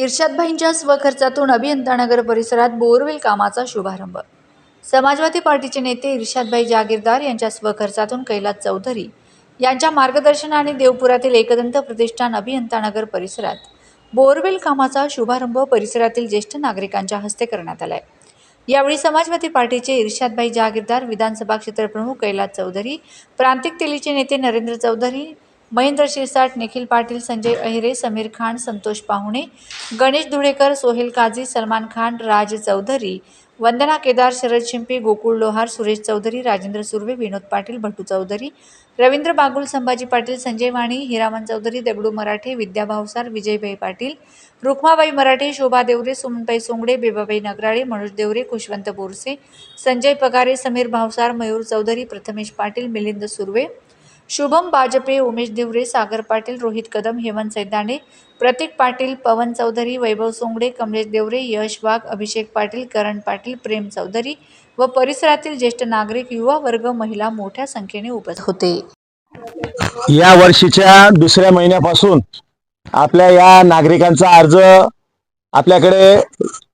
इर्शादभाईंच्या स्वखर्चातून अभियंतानगर परिसरात बोरवेल कामाचा शुभारंभ. समाजवादी पार्टीचे नेते इर्शादभाई जागीरदार यांच्या स्वखर्चातून कैलास चौधरी यांच्या मार्गदर्शनाने देवपुरातील एकदंत प्रतिष्ठान अभियंतानगर परिसरात बोरवेल कामाचा शुभारंभ परिसरातील ज्येष्ठ नागरिकांच्या हस्ते करण्यात आलाय. यावेळी समाजवादी पार्टीचे इर्शादभाई जागीरदार विधानसभा क्षेत्रप्रमुख कैलास चौधरी प्रांतिक तेलीचे नेते नरेंद्र चौधरी महेंद्र शिरसाट निखिल पाटील संजय अहिरे समीर खान संतोष पाहुणे गणेश धुळेकर सोहेल काझी सलमान खान राज चौधरी वंदना केदार शरद शिंपी गोकुळ लोहार सुरेश चौधरी राजेंद्र सुर्वे विनोद पाटील भटू चौधरी रवींद्र बागुल संभाजी पाटील संजय वाणी हिरामन चौधरी दगडू मराठे विद्या भावसार विजयभाई पाटील रुक्माबाई मराठे शोभा देवरे सुमनबाई सोंगडे बेबाबाई नगराळे मनोज देवरे खुशवंत बोरसे संजय पगारे समीर भावसार मयूर चौधरी प्रथमेश पाटील मिलिंद सुर्वे शुभम बाजपे उमेश दिवरे सागर पाटील रोहित कदम हेमंत सैदाने प्रतीक पाटील पवन चौधरी वैभव सोंगडे कमलेश देवरे यश वाघ अभिषेक पाटील करण पाटील प्रेम चौधरी व परिसरातील ज्येष्ठ नागरिक युवा वर्ग महिला मोठ्या संख्येने उपस्थित होते. या वर्षीच्या दुसऱ्या महिन्यापासून आपल्या या नागरिकांचा अर्ज आपल्याकडे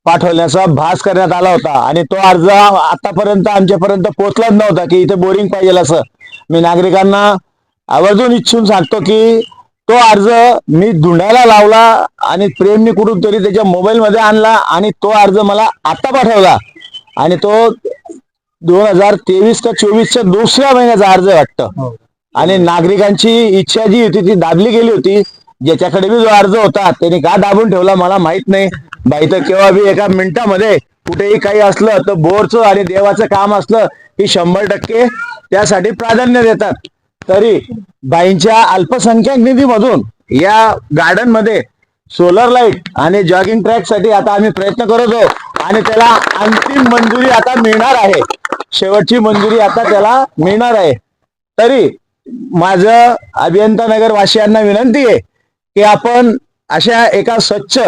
पाठवण्याचा भास करण्यात आला होता आणि तो अर्ज आतापर्यंत आमच्यापर्यंत पोहोचलाच नव्हता की इथे बोरिंग पाहिजे असं. मी नागरिकांना आवर्जून इच्छून सांगतो की तो अर्ज मी धुंडायला लावला आणि प्रेमनी कुठून तरी त्याच्या मोबाईल मध्ये आणला आणि तो अर्ज मला आता पाठवला. आणि तो दोन हजार तेवीस का चोवीसच्या दुसऱ्या महिन्याचा अर्ज वाटतं. आणि नागरिकांची इच्छा जी होती ती दाबली गेली होती. ज्याच्याकडे बी जो अर्ज होता त्यांनी का दाबून ठेवला मला माहीत नाही. बाई तर केव्हा बी एका मिनिटामध्ये कुठेही काही असलं तर बोरचं आणि देवाचं काम असलं की शंभर टक्के त्यासाठी प्राधान्य देतात. तरी बाईंच्या अल्पसंख्याक निधीमधून या गार्डनमध्ये सोलर लाइट आणि जॉगिंग ट्रॅकसाठी आता आम्ही प्रयत्न करत आहोत. आणि त्याला अंतिम मंजुरी आता मिळणार आहे. शेवटची मंजुरी आता त्याला मिळणार आहे. तरी माझं अभियंता नगर वासियांना विनंती आहे की आपण अशा एका स्वच्छ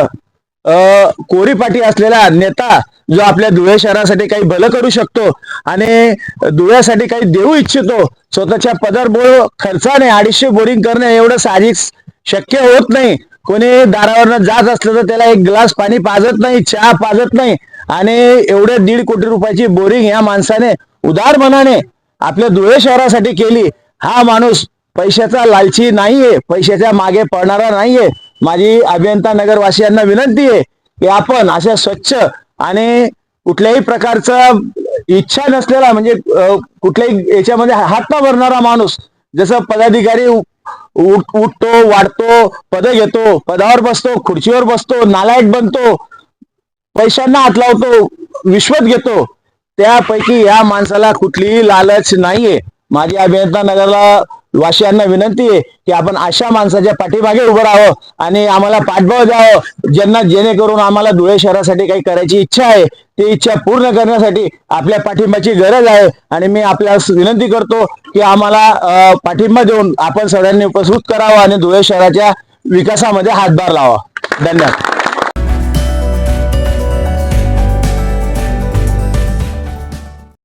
अ, कोरीपाटी असलेला नेता जो आपल्या धुळे शहरासाठी काही भलं करू शकतो आणि धुळ्यासाठी काही देऊ इच्छितो स्वतःच्या पदर खर्चाने अडीचशे बोरिंग करणे एवढं साजिक शक्य होत नाही. कोणी दारावरनं जात असलं तर त्याला एक ग्लास पाणी पाजत नाही चहा पाजत नाही आणि एवढ्या दीड कोटी रुपयाची बोरिंग या माणसाने उदार मनाने आपल्या धुळे शहरासाठी केली. हा माणूस पैशाचा लालची नाहीये पैशाच्या मागे पडणारा नाहीये. माझी अभियंता नगरवासियांना विनंती आहे की आपण अशा स्वच्छ आणि कुठल्याही प्रकारचा इच्छा नसलेला म्हणजे कुठल्याही याच्यामध्ये हात न भरणारा माणूस जसं पदाधिकारी उठ- उठतो वाढतो पद घेतो पदावर बसतो खुर्चीवर बसतो नालायक बनतो पैशांना हात लावतो विश्वत घेतो त्यापैकी या माणसाला कुठलीही लालच नाहीये. माझी अभियंता नगरला वाशियांना विनंती आहे की आपण अशा माणसाच्या पाठीमागे उभं राहावं आणि आम्हाला पाठबळ द्यावं ज्यांना जेणेकरून आम्हाला धुळे शहरासाठी काही करायची इच्छा आहे ती इच्छा पूर्ण करण्यासाठी आपल्या पाठिंबाची गरज आहे. आणि मी आपल्या विनंती करतो की आम्हाला पाठिंबा देऊन आपण सगळ्यांनी उपस्थित करावं आणि धुळे शहराच्या विकासामध्ये हातभार लावा. धन्यवाद.